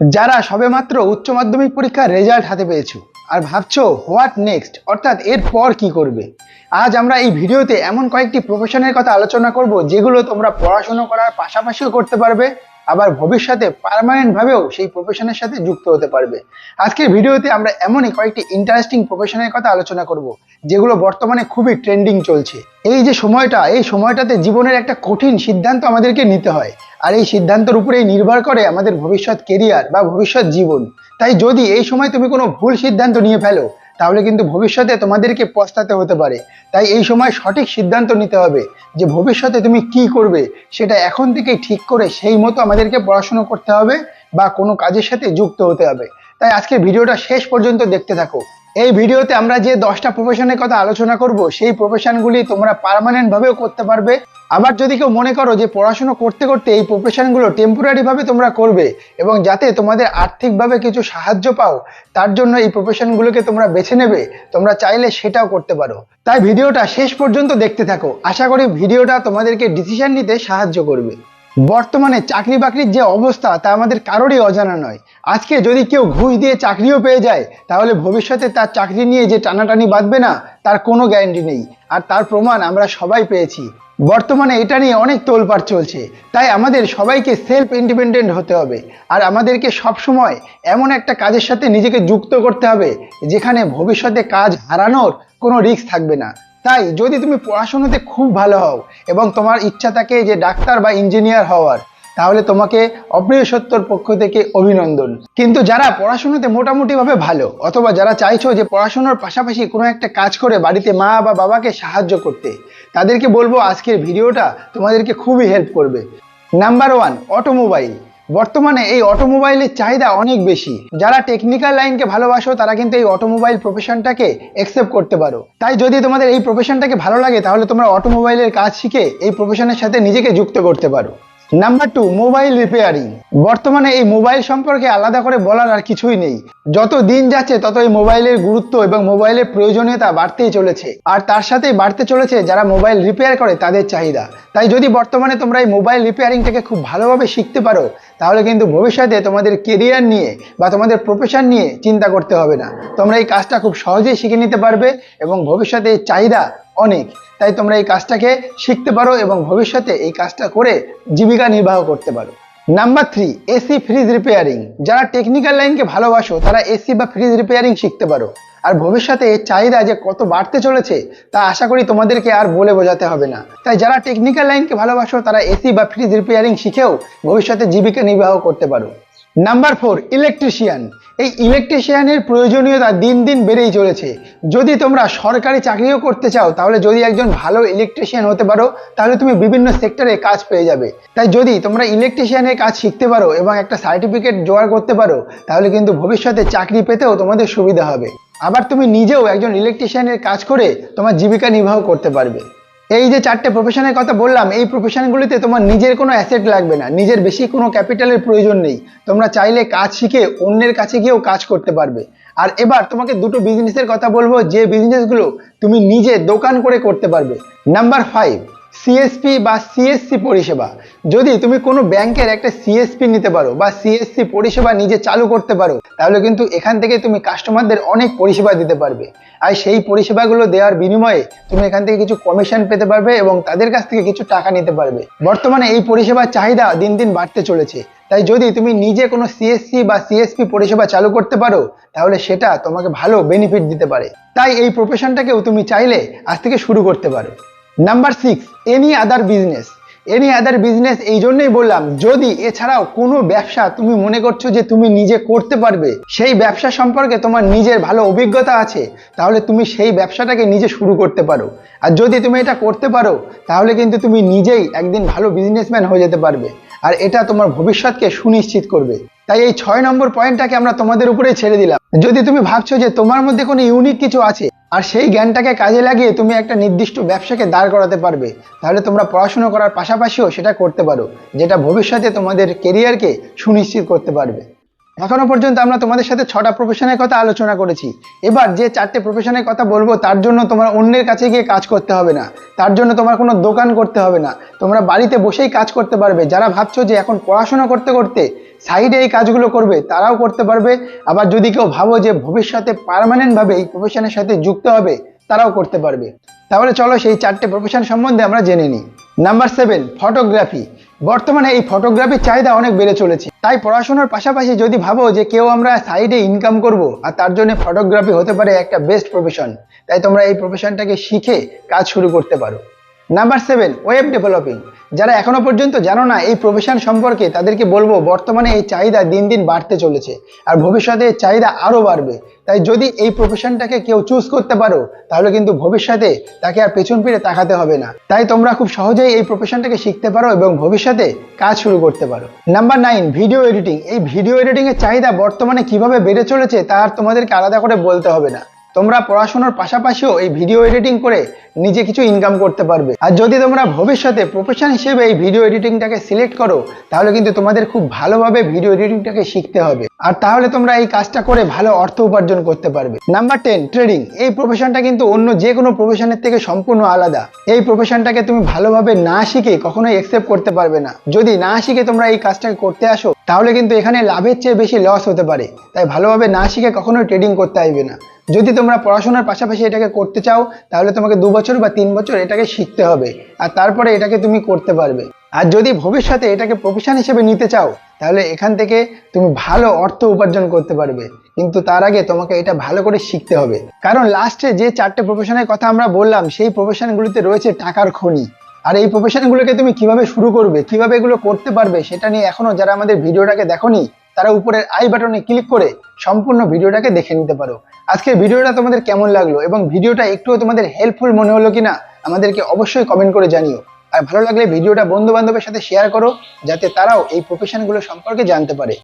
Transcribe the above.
যারা সবেমাত্র উচ্চ মাধ্যমিক পরীক্ষার রেজাল্ট হাতে পেয়েছ আর ভাবছ হোয়াট নেক্সট অর্থাৎ এরপর কি করবে? আজ আমরা এই ভিডিওতে এমন কয়েকটি প্রফেশনের কথা আলোচনা করব, যেগুলো তোমরা পড়াশোনা করার পাশাপাশিও করতে পারবে, আবার ভবিষ্যতে পার্মানেন্ট ভাবেও সেই প্রফেশনের সাথে যুক্ত হতে পারবে। আজকের ভিডিওতে আমরা এমনই কয়েকটি ইন্টারেস্টিং প্রফেশনের কথা আলোচনা করব, যেগুলো বর্তমানে খুবই ট্রেন্ডিং চলছে। এই যে সময়টা, এই সময়টাতে জীবনের একটা কঠিন সিদ্ধান্ত আমাদেরকে নিতে হয়। আর এই সিদ্ধান্তের উপরেই নির্ভর করে আমাদের ভবিষ্যৎ কেরিয়ার বা ভবিষ্যৎ জীবন। তাই যদি এই সময় তুমি কোনো ভুল সিদ্ধান্ত নিয়ে ফেলো, তাহলে কিন্তু ভবিষ্যতে তোমাদেরকে পস্তাতে হতে পারে। তাই এই সময় সঠিক সিদ্ধান্ত নিতে হবে যে ভবিষ্যতে তুমি কি করবে, সেটা এখন থেকেই ঠিক করে সেই মতো আমাদেরকে পড়াশোনা করতে হবে বা কোনো কাজের সাথে যুক্ত হতে হবে। তাই আজকের ভিডিওটা শেষ পর্যন্ত দেখতে থাকো। এই ভিডিওতে আমরা যে দশটা প্রফেশনের কথা আলোচনা করব, সেই প্রফেশনগুলি তোমরা পার্মানেন্ট ভাবেও করতে পারবে। আবার যদি কেউ মনে করো যে পড়াশোনা করতে করতে এই প্রফেশনগুলো টেম্পোরারিভাবে তোমরা করবে এবং যাতে তোমাদের আর্থিকভাবে কিছু সাহায্য পাও, তার জন্য এই প্রফেশনগুলোকে তোমরা বেছে নেবে, তোমরা চাইলে সেটাও করতে পারো। তাই ভিডিওটা শেষ পর্যন্ত দেখতে থাকো। আশা করি ভিডিওটা তোমাদেরকে ডিসিশন নিতে সাহায্য করবে। বর্তমানে চাকরি বাকরির যে অবস্থা, তা আমাদের কারোরই অজানা নয়। আজকে যদি কেউ ঘুষ দিয়ে চাকরিও পেয়ে যায়, তাহলে ভবিষ্যতে তার চাকরি নিয়ে যে টানাটানি বাঁধবে না, তার কোনো গ্যারান্টি নেই। আর তার প্রমাণ আমরা সবাই পেয়েছি। বর্তমানে এটা নিয়ে অনেক তোলপাড় চলছে। তাই আমাদের সবাইকে সেলফ ইন্ডিপেন্ডেন্ট হতে হবে। আর আমাদেরকে সবসময় এমন একটা কাজের সাথে নিজেকে যুক্ত করতে হবে, যেখানে ভবিষ্যতে কাজ হারানোর কোনো রিস্ক থাকবে না। তাই যদি তুমি পড়াশোনাতে খুব ভালো হও এবং তোমার ইচ্ছা থাকে যে ডাক্তার বা ইঞ্জিনিয়ার হওয়ার তাহলে তোমাকে অপ্রিয় সত্যর পক্ষ থেকে অভিনন্দন। কিন্তু যারা পড়াশোনাতে মোটামুটিভাবে ভালো, অথবা যারা চাইছো যে পড়াশোনার পাশাপাশি কোনো একটা কাজ করে বাড়িতে মা বা বাবাকে সাহায্য করতে, তাদেরকে বলব আজকের ভিডিওটা তোমাদেরকে খুবই হেল্প করবে। নাম্বার ওয়ান অটোমোবাইল বর্তমানে এই অটোমোবাইলের চাহিদা অনেক বেশি। যারা টেকনিক্যাল লাইনকে ভালোবাসো, তারা কিন্তু এই অটোমোবাইল প্রফেশনটাকে অ্যাকসেপ্ট করতে পারো। তাই যদি তোমাদের এই প্রফেশনটাকে ভালো লাগে, তাহলে তোমরা অটোমোবাইলের কাজ শিখে এই প্রফেশনের সাথে নিজেকে যুক্ত করতে পারো। নাম্বার টু মোবাইল রিপেয়ারিং বর্তমানে এই মোবাইল সম্পর্কে আলাদা করে বলার আর কিছুই নেই। যত দিন যাচ্ছে, ততই মোবাইলের গুরুত্ব এবং মোবাইলের প্রয়োজনীয়তা বাড়তেই চলেছে। আর তার সাথেই বাড়তে চলেছে যারা মোবাইল রিপেয়ার করে, তাদের চাহিদা। তাই যদি বর্তমানে তোমরা এই মোবাইল রিপেয়ারিংটাকে খুব ভালোভাবে শিখতে পারো, তাহলে কিন্তু ভবিষ্যতে তোমাদের কেরিয়ার নিয়ে বা তোমাদের প্রফেশন নিয়ে চিন্তা করতে হবে না। তোমরা এই কাজটা খুব সহজেই শিখে নিতে পারবে এবং ভবিষ্যতে চাহিদা অনেক। তাই তোমরা এই কাজটাকে শিখতে পারো এবং ভবিষ্যতে এই কাজটা করে জীবিকা নির্বাহ করতে পারো। Number three AC fridge repairing যারা টেকনিক্যাল লাইনকে ভালোবাসো, তারা এসি বা ফ্রিজ রিপেয়ারিং শিখতে পারো। আর ভবিষ্যতে এর চাহিদা যে কত বাড়তে চলেছে, তা আশা করি তোমাদেরকে আর বলে বোঝাতে হবে না। তাই যারা টেকনিক্যাল লাইনকে ভালোবাসো, তারা এসি বা ফ্রিজ রিপেয়ারিং শিখেও ভবিষ্যতে জীবিকা নির্বাহ করতে পারো। নাম্বার ফোর ইলেকট্রিশিয়ান এই ইলেকট্রিশিয়ানের প্রয়োজনীয়তা দিন দিন বেড়েই চলেছে। যদি তোমরা সরকারি চাকরিও করতে চাও, তাহলে যদি একজন ভালো ইলেকট্রিশিয়ান হতে পারো, তাহলে তুমি বিভিন্ন সেক্টরে কাজ পেয়ে যাবে। তাই যদি তোমরা ইলেকট্রিশিয়ানের কাজ শিখতে পারো এবং একটা সার্টিফিকেট জোগাড় করতে পারো, তাহলে কিন্তু ভবিষ্যতে চাকরি পেতেও তোমাদের সুবিধা হবে। আবার তুমি নিজেও একজন ইলেকট্রিশিয়ানের কাজ করে তোমার জীবিকা নির্বাহ করতে পারবে। এই যে চারটে প্রফেশনের কথা বললাম, এই প্রফেশনগুলিতে তোমার নিজের কোনো অ্যাসেট লাগবে না, নিজের বেশি কোনো ক্যাপিটালের প্রয়োজন নেই। তোমরা চাইলে কাজ শিখে অন্যের কাছে গিয়েও কাজ করতে পারবে। আর এবার তোমাকে দুটো বিজনেসের কথা বলব, যে বিজনেসগুলো তুমি নিজে দোকান করে করতে পারবে। নাম্বার ফাইভ সিএসপি বা সিএসসি পরিষেবা। যদি তুমি কোনো ব্যাংকের একটা সিএসপি নিতে পারো বা সিএসসি পরিষেবা নিজে চালু করতে পারো, তাহলে কিন্তু এখান থেকে তুমি কাস্টমারদের অনেক পরিষেবা দিতে পারবে। আর সেই পরিষেবাগুলো দেওয়ার বিনিময়ে তুমি এখান থেকে কিছু কমিশন পেতে পারবে এবং তাদের কাছ থেকে কিছু টাকা নিতে পারবে। বর্তমানে এই পরিষেবার চাহিদা দিন দিন বাড়তে চলেছে। তাই যদি তুমি নিজে কোনো সিএসসি বা সিএসপি পরিষেবা চালু করতে পারো, তাহলে সেটা তোমাকে ভালো বেনিফিট দিতে পারে। তাই এই প্রফেশনটাকেও তুমি চাইলে আজ থেকে শুরু করতে পারো। Number six any other business any other business এই জন্যই বললাম, যদি এছাড়াও কোনো ব্যবসা তুমি মনে করছ যে তুমি নিজে করতে পারবে, সেই ব্যবসা সম্পর্কে তোমার নিজের ভালো অভিজ্ঞতা আছে, তাহলে তুমি সেই ব্যবসাটাকে নিজে শুরু করতে পারো। আর যদি তুমি এটা করতে পারো, তাহলে কিন্তু তুমি নিজেই একদিন ভালো বিজনেসম্যান হয়ে যেতে পারবে। আর এটা তোমার ভবিষ্যৎকে সুনিশ্চিত করবে। তাই এই ছয় নম্বর পয়েন্টটাকে আমরা তোমাদের উপরেই ছেড়ে দিলাম। যদি তুমি ভাবছ যে তোমার মধ্যে কোনো ইউনিক কিছু আছে আর সেই জ্ঞানটাকে কাজে লাগিয়ে তুমি একটা নির্দিষ্ট ব্যবসাকে দাঁড় করাতে পারবে। তাহলে তোমরা পড়াশোনা করার পাশাপাশিও সেটা করতে পারো, যেটা ভবিষ্যতে তোমাদের কেরিয়ারকে সুনিশ্চিত করতে পারবে। এখনও পর্যন্ত আমরা তোমাদের সাথে ছটা প্রফেশনের কথা আলোচনা করেছি। এবার যে চারটে প্রফেশনের কথা বলব, তার জন্য তোমার অন্যের কাছে গিয়ে কাজ করতে হবে না। তার জন্য তোমার কোনো দোকান করতে হবে না। তোমরা বাড়িতে বসেই কাজ করতে পারবে। যারা ভাবছ যে এখন পড়াশোনা করতে করতে সাইডে এই কাজগুলো করবে, তারাও করতে পারবে। আবার যদি কেউ ভাবো যে ভবিষ্যতে পার্মানেন্টভাবে এই প্রফেশনের সাথে যুক্ত হবে, তারাও করতে পারবে। তাহলে চলো সেই চারটে প্রফেশন সম্বন্ধে আমরা জেনে নিই। নাম্বার সেভেন ফটোগ্রাফি বর্তমানে এই ফটোগ্রাফির চাহিদা অনেক বেড়ে চলেছে। তাই পড়াশোনার পাশাপাশি যদি ভাবো যে কেউ আমরা সাইডে ইনকাম করব, আর তার জন্য ফটোগ্রাফি হতে পারে একটা বেস্ট প্রফেশন তাই তোমরা এই প্রফেশনটাকে শিখে কাজ শুরু করতে পারো। নাম্বার সেভেন ওয়েব ডেভেলপিং যারা এখনও পর্যন্ত জানো না, এই প্রফেশন সম্পর্কে তাদেরকে বলব, বর্তমানে এই চাহিদা দিন দিন বাড়তে চলেছে আর ভবিষ্যতে এর চাহিদা আরও বাড়বে। তাই যদি এই প্রফেশনটাকে কেউ চুজ করতে পারো, তাহলে কিন্তু ভবিষ্যতে তাকে আর পেছন ফিরে তাকাতে হবে না। তাই তোমরা খুব সহজেই এই প্রফেশনটাকে শিখতে পারো এবং ভবিষ্যতে কাজ শুরু করতে পারো। Number nine video editing video video এডিটিং এর চাহিদা বর্তমানে কীভাবে বেড়ে চলেছে, তা আর তোমাদেরকে আলাদা করে বলতে হবে না। তোমরা পড়াশোনার পাশাপাশিও এই ভিডিও এডিটিং করে নিজে কিছু ইনকাম করতে পারবে। আর যদি তোমরা ভবিষ্যতে প্রফেশন হিসেবে এই ভিডিও এডিটিংটাকে সিলেক্ট করো, তাহলে কিন্তু তোমাদের খুব ভালোভাবে ভিডিও এডিটিংটাকে শিখতে হবে। আর তাহলে তোমরা এই কাজটা করে ভালো অর্থ উপার্জন করতে পারবে। নাম্বার টেন ট্রেডিং এই প্রফেশনটা কিন্তু অন্য যে কোনো প্রফেশনের থেকে সম্পূর্ণ আলাদা। এই প্রফেশনটাকে তুমি ভালোভাবে না শিখে কখনোই একসেপ্ট করতে পারবে না। যদি না শিখে তোমরা এই কাজটাকে করতে আসো তাহলে কিন্তু এখানে লাভের চেয়ে বেশি লস হতে পারে। তাই ভালোভাবে না শিখে কখনোই ট্রেডিং করতে আসবে না। যদি তোমরা পড়াশোনার পাশাপাশি এটাকে করতে চাও, তাহলে তোমাকে দু বছর বা তিন বছর এটাকে শিখতে হবে। আর তারপরে এটাকে তুমি করতে পারবে। আর যদি ভবিষ্যতে এটাকে প্রফেশন হিসেবে নিতে চাও, তাহলে এখান থেকে তুমি ভালো অর্থ উপার্জন করতে পারবে। কিন্তু তার আগে তোমাকে এটা ভালো করে শিখতে হবে। কারণ লাস্টে যে চারটে প্রফেশনের কথা আমরা বললাম, সেই প্রফেশনগুলিতে রয়েছে টাকার খনি। আর এই প্রফেশনগুলোকে তুমি কীভাবে শুরু করবে, কীভাবে এগুলো করতে পারবে, সেটা নিয়ে এখনও যারা আমাদের ভিডিওটাকে দেখোনি, তারা উপরের আই বাটনে ক্লিক করে সম্পূর্ণ ভিডিওটাকে দেখে নিতে পারো। আজকের ভিডিওটা তোমাদের কেমন লাগল এবং ভিডিওটা একটুও তোমাদের হেল্পফুল মনে হলো কিনা, আমাদেরকে অবশ্যই কমেন্ট করে জানিও। আর ভালো লাগলে ভিডিওটা বন্ধু বান্ধবের সাথে শেয়ার করো, যাতে তারাও এই প্রফেশনগুলো সম্পর্কে জানতে পারে।